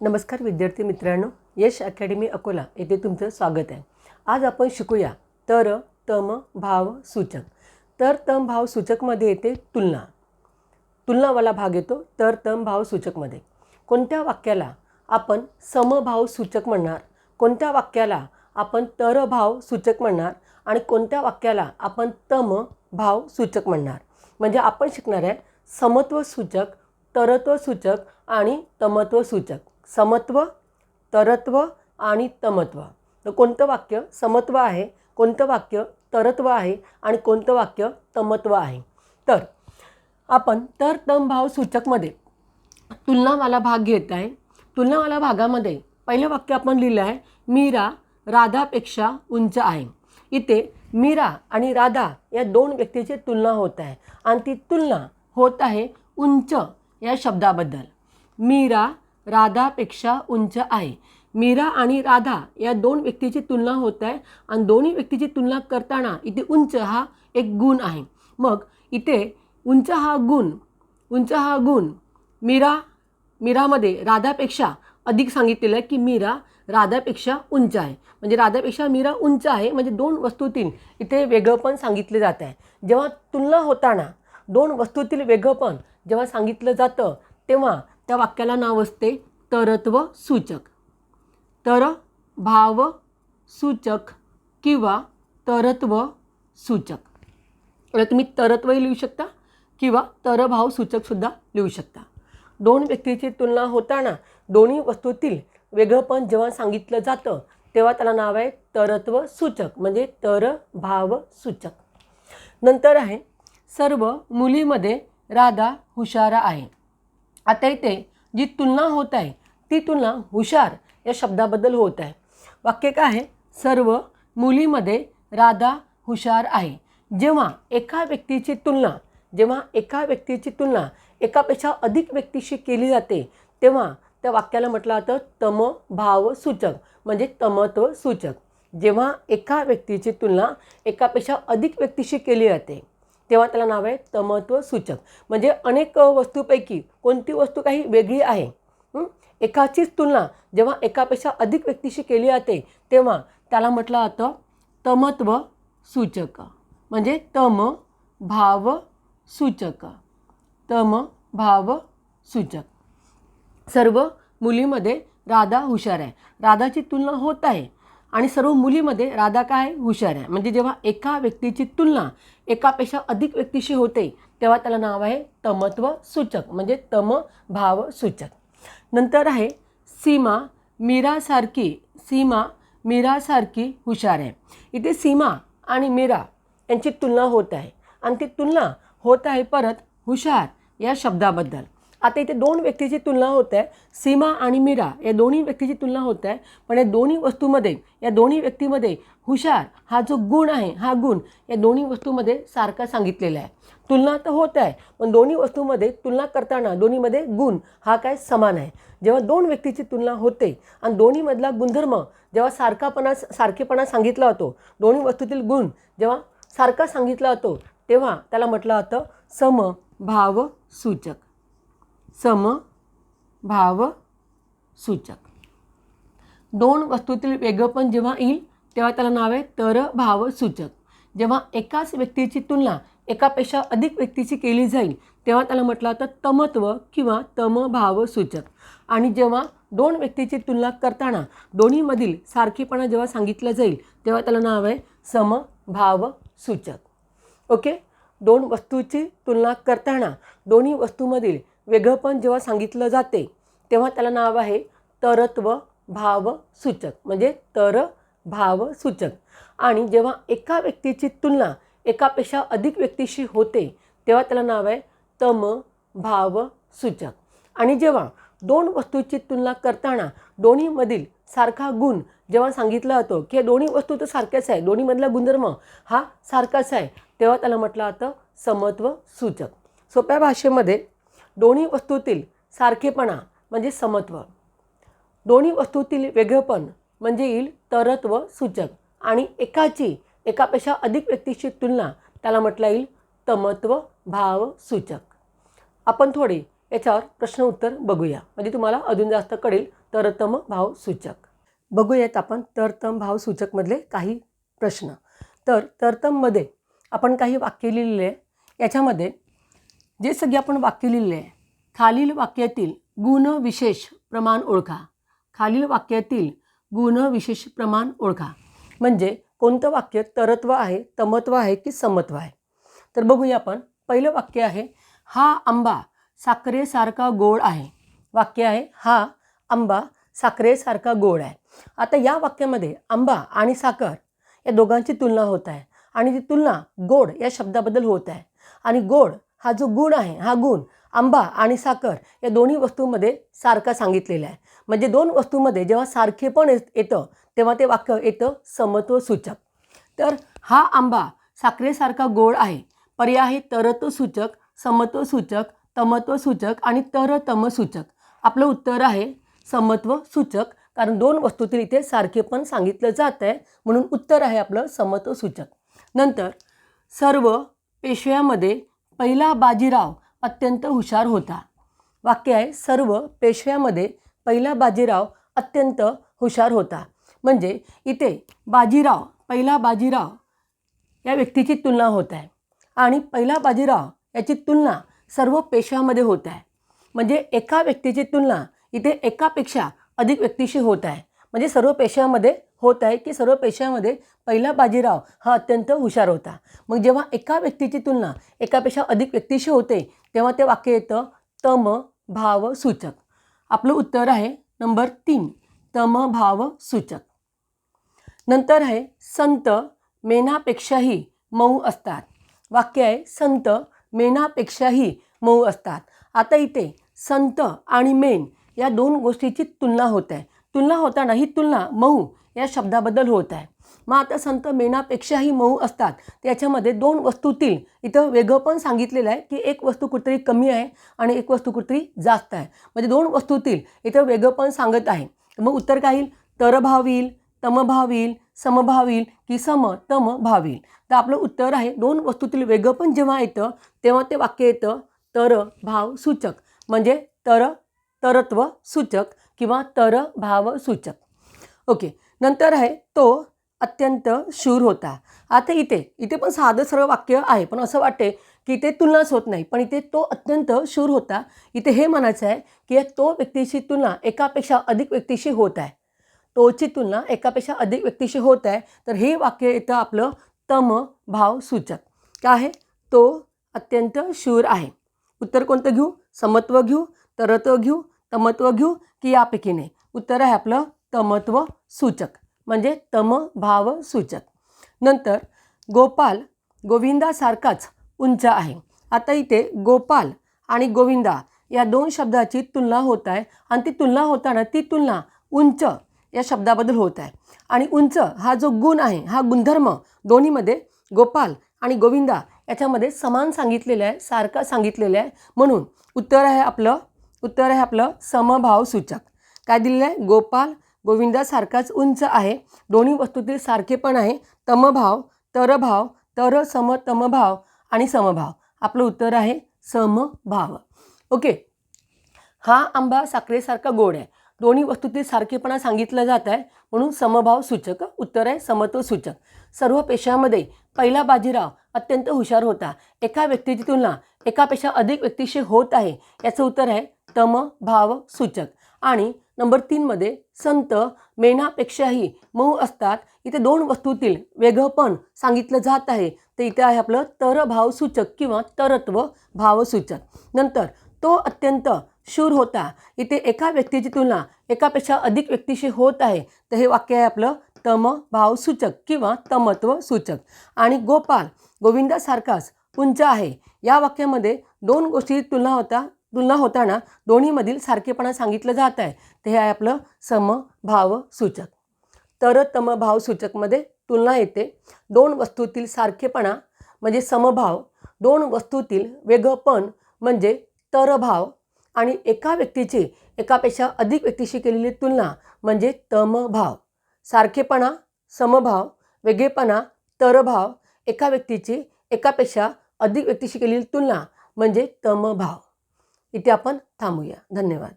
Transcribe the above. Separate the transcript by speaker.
Speaker 1: नमस्कार विद्यार्थी मित्रांनो यश अकॅडमी अकोला येथे तुमचं स्वागत आहे. आज आपण शिकूया तर तम भाव सूचक. तर तम भाव सूचकमध्ये येते तुलना. तुलनावाला भाग येतो तर तम भाव सूचकमध्ये. कोणत्या वाक्याला आपण समभाव सूचक म्हणणार? कोणत्या वाक्याला आपण तर भाव सूचक म्हणणार? आणि कोणत्या वाक्याला आपण तम भाव सूचक म्हणणार? म्हणजे आपण शिकणार आहे समत्व सूचक तरत्व सूचक आणि तमत्व सूचक. समत्व तरत्व आणि तमत्व. तर कोणतं वाक्य समत्व आहे? कोणतं वाक्य तरत्व आहे? आणि कोणतं वाक्य तमत्व आहे? तर आपण तर तम भाव सूचकमध्ये तुलनावाला भाग घेत आहे. तुलनावाला भागामध्ये पहिलं वाक्य आपण लिहिलं आहे मीरा राधापेक्षा उंच आहे. इथे मीरा आणि राधा या दोन व्यक्तीची तुलना होत आहे. आणि ती तुलना होत आहे उंच या शब्दाबद्दल. मीरा राधापेक्षा उंच आहे. मीरा आणि राधा या दोन व्यक्तीची तुलना होत आहे आणि दोन्ही व्यक्तीची तुलना करताना इथे उंच हा एक गुण आहे. मग इथे उंच हा गुण उंच हा गुण मीरा मीरामध्ये राधापेक्षा अधिक सांगितलेलं आहे की मीरा राधापेक्षा उंच आहे. म्हणजे राधापेक्षा मीरा उंच आहे म्हणजे दोन वस्तूतील इथे वेगळंपण सांगितले जात आहे. जेव्हा तुलना होताना दोन वस्तूतील वेगळंपण जेव्हा सांगितलं जातं तेव्हा त्या वाक्याला नाव असते तरत्व सूचक. तर भाव सूचक किंवा तरत्व सूचक. तुम्ही तरत्वही लिहू शकता किंवा तरभाव सूचकसुद्धा लिहू शकता. दोन व्यक्तीची तुलना होताना दोन्ही वस्तूतील वेगळंपण जेव्हा सांगितलं जातं तेव्हा त्याला नाव आहे तरत्व सूचक म्हणजे तर भाव सूचक. नंतर आहे सर्व मुलीमध्ये राधा हुशार आहे. आता इथे जी तुलना होत आहे ती तुलना हुशार या शब्दाबद्दल होत आहे. वाक्य काय आहे? सर्व मुलीमध्ये राधा हुशार आहे. जेव्हा एका व्यक्तीची तुलना जेव्हा एका व्यक्तीची तुलना एकापेक्षा अधिक व्यक्तीशी केली जाते तेव्हा त्या वाक्याला म्हटलं जातं तम भाव सूचक म्हणजे तमत्व सूचक जेव्हा एका व्यक्तीची तुलना एकापेक्षा अधिक व्यक्तीशी केली जाते तेव्हा त्याला नाव आहे तमत्व सूचक. म्हणजे अनेक वस्तूपैकी कोणती वस्तू काही वेगळी आहे? एकाचीच तुलना जेव्हा एकापेक्षा अधिक व्यक्तीशी केली जाते तेव्हा त्याला म्हटलं जातं तमत्व सूचक. म्हणजे तम भाव सूचक. तम भाव सूचक. सर्व मुलीमध्ये राधा हुशार आहे. राधाची तुलना होत आहे. आणि सर्व मुलीमध्ये राधा काय हुशार आहे. म्हणजे जेव्हा एका व्यक्तीची तुलना एकापेक्षा अधिक व्यक्तीशी होते तेव्हा त्याला नाव आहे तमत्व सूचक म्हणजे तम भाव सूचक नंतर आहे सीमा मीरासारखी सीमा मीरासारखी हुशार आहे. इथे सीमा आणि मीरा यांची तुलना होत आहे. आणि ती तुलना होत आहे परत हुशार या शब्दाबद्दल. आता इथे दोन व्यक्तीची तुलना होत आहे. सीमा आणि मीरा या दोन्ही व्यक्तीची तुलना होत आहे. पण या दोन्ही वस्तूमध्ये या दोन्ही व्यक्तीमध्ये हुशार हा जो गुण आहे हा गुण या दोन्ही वस्तूमध्ये सारखा सांगितलेला आहे. तुलना तर होत आहे पण दोन्ही वस्तूमध्ये तुलना करताना दोन्हीमध्ये गुण हा काय समान आहे. जेव्हा दोन व्यक्तीची तुलना होते आणि दोन्हीमधला गुणधर्म जेव्हा सारखापणा सारखेपणा सांगितला होतो दोन्ही वस्तूतील गुण जेव्हा सारखा सांगितला जातो तेव्हा त्याला म्हटलं जातं सम भाव सूचक सम भाव सूचक. दोन वस्तूतील वेगळंपण जेव्हा येईल तेव्हा त्याला नाव आहे तर भाव सूचक. जेव्हा एकाच व्यक्तीची तुलना एकापेक्षा अधिक व्यक्तीची केली जाईल तेव्हा त्याला म्हटलं तर तमत्व किंवा तम भाव सूचक. आणि जेव्हा दोन व्यक्तीची तुलना करताना दोन्हीमधील सारखेपणा जेव्हा सांगितलं जाईल तेव्हा त्याला नाव आहे सम भाव सूचक. ओके? दोन वस्तूची तुलना करताना दोन्ही वस्तूमधील वेगळंपण जेव्हा सांगितलं जाते तेव्हा त्याला नाव आहे तरत्व भाव सूचक. म्हणजे तर भाव सूचक. आणि जेव्हा एका व्यक्तीची तुलना एकापेक्षा अधिक व्यक्तीशी होते तेव्हा त्याला नाव आहे तम भाव सूचक. आणि जेव्हा दोन वस्तूची तुलना करताना दोन्हीमधील सारखा गुण जेव्हा सांगितला जातो की दोन्ही वस्तू तर सारख्याच आहे दोन्हीमधला गुणधर्म हा सारखाच आहे तेव्हा त्याला म्हटलं जातं समत्व सूचक. सोप्या भाषेमध्ये दोन्ही वस्तूतील सारखेपणा म्हणजे समत्व. दोन्ही वस्तूतील वेगळेपण म्हणजे येईल तरत्व सूचक. आणि एकाची एकापेक्षा अधिक व्यक्तीशी तुलना त्याला म्हटलं येईल तमत्व भाव सूचक. आपण थोडे याच्यावर प्रश्न उत्तर बघूया. म्हणजे तुम्हाला अजून जास्त कळेल तरतम भाव सूचक. बघूयात आपण तरतम भाव सूचकमधले काही प्रश्न. तर तरतममध्ये आपण काही वाक्य लिहिलेले आहे. याच्यामध्ये जे सगळे आपण वाक्य लिहिले आहे. खालील वाक्यातील गुण विशेष प्रमाण ओळखा. खालील वाक्यातील गुण विशेष प्रमाण ओळखा. म्हणजे कोणतं वाक्य तरत्व आहे तमत्व आहे की समत्व आहे? तर बघूया आपण. पहिलं वाक्य आहे हा आंबा साखरेसारखा गोड आहे. वाक्य आहे हा आंबा साखरेसारखा गोड आहे. आता या वाक्यामध्ये आंबा आणि साखर या दोघांची तुलना होत आहे. आणि ती तुलना गोड या शब्दाबद्दल होत आहे. आणि गोड हा जो गुण आहे हा गुण आंबा आणि साखर या दोन्ही वस्तूंमध्ये सारखा सांगितलेला आहे. म्हणजे दोन वस्तूंमध्ये जेव्हा सारखे पण येत येतं तेव्हा ते वाक्य येतं समत्व सूचक. तर हा आंबा साखरेसारखा गोड आहे पर्याय तरत्व सूचक समत्व सूचक तमत्व सूचक आणि तरतम सूचक आपलं उत्तर आहे समत्व सूचक कारण दोन वस्तूतील इथे सारखे पण सांगितलं जात आहे म्हणून उत्तर आहे आपलं समत्व सूचक नंतर सर्व पेशव्यामध्ये पहिला बाजीराव अत्यंत हुशार होता. वाक्य आहे सर्व पेशव्यामध्ये पहिला बाजीराव अत्यंत हुशार होता. म्हणजे इथे बाजीराव पहिला बाजीराव या व्यक्तीची तुलना होत आहे. आणि पहिला बाजीराव याची तुलना सर्व पेशव्यामध्ये होत आहे. म्हणजे एका व्यक्तीची तुलना इथे एकापेक्षा अधिक व्यक्तीशी होत आहे. म्हणजे सर्व पेशामध्ये होत आहे की सर्व पेशामध्ये पहिला बाजीराव हा अत्यंत हुशार होता. मग जेव्हा एका व्यक्तीची तुलना एकापेक्षा अधिक व्यक्तीशी होते तेव्हा ते वाक्य येतं तम भाव सूचक. आपलं उत्तर आहे नंबर तीन तम भाव सूचक. नंतर आहे संत मेणापेक्षाही मऊ असतात. वाक्य आहे संत मेणापेक्षाही मऊ असतात. आता इथे संत आणि मेन या दोन गोष्टीची तुलना होत आहे. तुलना होताना ही तुलना मऊ या शब्दाबद्दल होत आहे. मग आता संत मेणापेक्षाही मऊ असतात. त्याच्यामध्ये दोन वस्तूतील इथं वेगळं पण सांगितलेलं आहे की एक वस्तू कुठतरी कमी आहे आणि एक वस्तू कुठतरी जास्त आहे. म्हणजे दोन वस्तूतील इथं वेगळं पण सांगत आहे. मग उत्तर काय येईल? तरभाव येईल तमभाव येईल समभाव येईल की सम तम भाव येईल तर आपलं उत्तर आहे दोन वस्तूतील वेगळं पण जेव्हा येतं तेव्हा ते वाक्य येतं तर भाव सूचक. म्हणजे तर तरत्व सूचक किंवा तर भाव सूचक ओके नंतर आहे तो अत्यंत शूर होता. आता इथे इथे पण साधं सरळ वाक्य आहे पण असं वाटते की इथे तुलनाच होत नाही पण इथे तो अत्यंत शूर होता. इथे हे म्हणायचं आहे की तो व्यक्तीची तुलना एकापेक्षा अधिक व्यक्तीशी होत आहे. तोची तुलना एकापेक्षा अधिक व्यक्तीशी होत आहे तर हे वाक्य इथं आपलं तम भाव सूचक काय आहे? तो अत्यंत शूर आहे. उत्तर कोणतं घेऊ? समत्व घेऊ. तरत्व घेऊ तमत्व घेऊ की यापैकी नाही. उत्तर आहे आपलं तमत्व सूचक म्हणजे तम भाव सूचक. नंतर गोपाल गोविंदासारखाच उंच आहे. आता इथे गोपाल आणि गोविंदा या दोन शब्दाची तुलना होत आहे आणि ती तुलना होताना ती तुलना उंच या शब्दाबद्दल होत आहे. आणि उंच हा जो गुण आहे हा गुणधर्म दोन्हीमध्ये गोपाल आणि गोविंदा याच्यामध्ये समान सांगितलेलं आहे सारखा सांगितलेलं आहे. म्हणून उत्तर आहे आपलं उत्तर आहे आपलं समभाव सूचक. काय दिलेलं आहे? गोपाल गोविंदासारखाच उंच आहे. दोन्ही वस्तूतील सारखेपण आहे. तमभाव तरभाव तर सम तमभाव आणि समभाव. आपलं उत्तर आहे समभाव. ओके. हा आंबा साखरेसारखा गोड आहे. दोन्ही वस्तूतील सारखेपणा सांगितलं जात आहे. म्हणून समभाव सूचक उत्तर आहे समत्व सूचक सर्व पेशामध्ये पहिला बाजीराव अत्यंत हुशार होता. एका व्यक्तीची तुलना एकापेक्षा अधिक व्यक्तीशी होत आहे याचं उत्तर आहे तम भाव सूचक आणि नंबर तीनमध्ये संत मेणापेक्षाही मऊ असतात. इथे दोन वस्तूतील वेगळंपण सांगितलं जात आहे. तर इथे आहे आपलं तर भावसूचक किंवा तरत्व भावसूचक नंतर तो अत्यंत शूर होता. इथे एका व्यक्तीची तुलना एकापेक्षा अधिक व्यक्तीशी होत आहे. तर हे वाक्य आहे आपलं तम भावसूचक किंवा तमत्व सूचक. आणि गोपाल गोविंदासारखाच उंच आहे. या वाक्यामध्ये दोन गोष्टी तुलना होता तुलना होताना दोन्हीमधील सारखेपणा सांगितलं जात आहे. ते हे आहे आपलं समभाव सूचक. तर तमभाव सूचकमध्ये तुलना येते. दोन वस्तूतील सारखेपणा म्हणजे समभाव. दोन वस्तूतील वेगळंपण म्हणजे तरभाव आणि एका व्यक्तीची एकापेक्षा अधिक व्यक्तीशी केलेली तुलना म्हणजे तमभाव. सारखेपणा समभाव वेगळेपणा तरभाव एका व्यक्तीची एकापेक्षा अधिक व्यक्तीशी केलेली तुलना म्हणजे तमभाव. इथे आपण थांबूया. धन्यवाद.